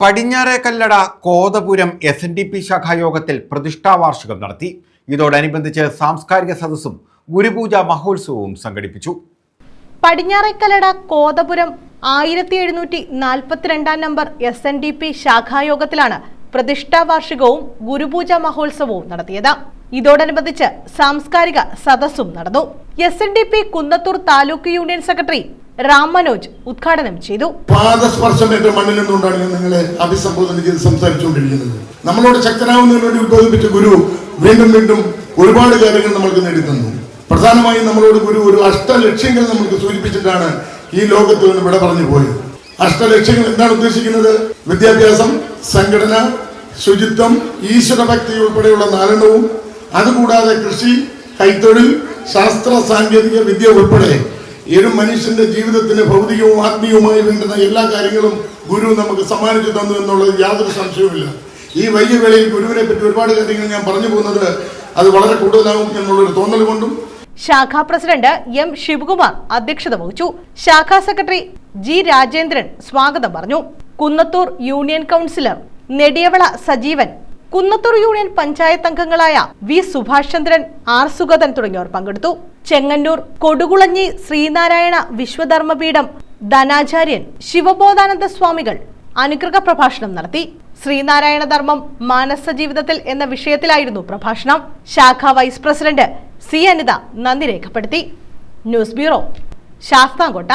Padinjarekallada Kothapuram S N D P ശാഖായോഗത്തിൽ പ്രതിഷ്ഠാവാർഷികം നടത്തി. ഇതോടനുബന്ധിച്ച് സാംസ്കാരിക സദസ്സും ഗുരുപൂജ മഹോത്സവവും സംഘടിപ്പിച്ചു. പടിഞ്ഞാറേക്കലട കോതപുരം ആയിരത്തി എഴുന്നൂറ്റി നാൽപ്പത്തിരണ്ടാം number S N D P ശാഖായോഗത്തിലാണ് പ്രതിഷ്ഠാ വാർഷികവും ഗുരുപൂജ മഹോത്സവവും നടത്തിയത്. ഇതോടനുബന്ധിച്ച് സാംസ്കാരിക സദസ്സും നടന്നു. S N D P Kunnathur taluk union secretary Ram Manoj ഉദ്ഘാടനം ചെയ്തു. പാദസ്പർശം മണ്ണിൽ നിന്നുകൊണ്ടാണ് നിങ്ങളെ അഭിസംബോധന നമ്മളോട് ശക്തനാവുന്നതിന് വേണ്ടി ഉദ്ബോധിപ്പിച്ച ഗുരു വീണ്ടും വീണ്ടും ഒരുപാട് കാര്യങ്ങൾ നമ്മൾക്ക് നേടിത്തന്നു. പ്രധാനമായും നമ്മളോട് ഗുരു ഒരു അഷ്ടലക്ഷ്യങ്ങൾ നമുക്ക് സൂചിപ്പിച്ചിട്ടാണ് ഈ ലോകത്ത് നിന്ന് വിട പറഞ്ഞു പോയത്. അഷ്ടലക്ഷ്യങ്ങൾ എന്താണ് ഉദ്ദേശിക്കുന്നത്? വിദ്യാഭ്യാസം സംഘടന ശുചിത്വം ഈശ്വരഭക്തി ഉൾപ്പെടെയുള്ള നാലെണ്ണവും അതുകൂടാതെ കൃഷി കൈത്തൊഴിൽ ശാസ്ത്ര സാങ്കേതിക വിദ്യ ഉൾപ്പെടെ ഒരു മനുഷ്യന്റെ ജീവിതത്തിന് ഭൗതികവും ആത്മീയവുമായി വേണ്ടുന്ന എല്ലാ കാര്യങ്ങളും ഗുരു നമുക്ക് സമ്മാനിച്ചു തന്നു എന്നുള്ളത് യാതൊരു സംശയവുമില്ല. ഈ വൈകിവേളയിൽ ഗുരുവിനെ പറ്റി ഒരുപാട് കാര്യങ്ങൾ ഞാൻ പറഞ്ഞു പോകുന്നത് അത് വളരെ കൂടുതലാവും എന്നുള്ളൊരു തോന്നൽ കൊണ്ടും ശാഖാ പ്രസിഡന്റ് എം ശിവകുമാർ അധ്യക്ഷത വഹിച്ചു. ശാഖാ സെക്രട്ടറി ജി രാജേന്ദ്രൻ സ്വാഗതം പറഞ്ഞു. Kunnathur union councillor Nediyavila Sajeevan Kunnathur union panchayat അംഗങ്ങളായ വി സുഭാഷ് ചന്ദ്രൻ ആർ സുഗതൻ തുടങ്ങിയവർ പങ്കെടുത്തു. ചെങ്ങന്നൂർ കൊടുകുളഞ്ഞി ശ്രീനാരായണ വിശ്വധർമ്മപീഠം ധനാചാര്യൻ ശിവബോധാനന്ദ സ്വാമികൾ അനുഗ്രഹ പ്രഭാഷണം നടത്തി. ശ്രീനാരായണ ധർമ്മം മാനസ ജീവിതത്തിൽ എന്ന വിഷയത്തിലായിരുന്നു പ്രഭാഷണം. ശാഖ വൈസ് പ്രസിഡന്റ് സി അനിത നന്ദി രേഖപ്പെടുത്തി. News bureau Sasthamcotta.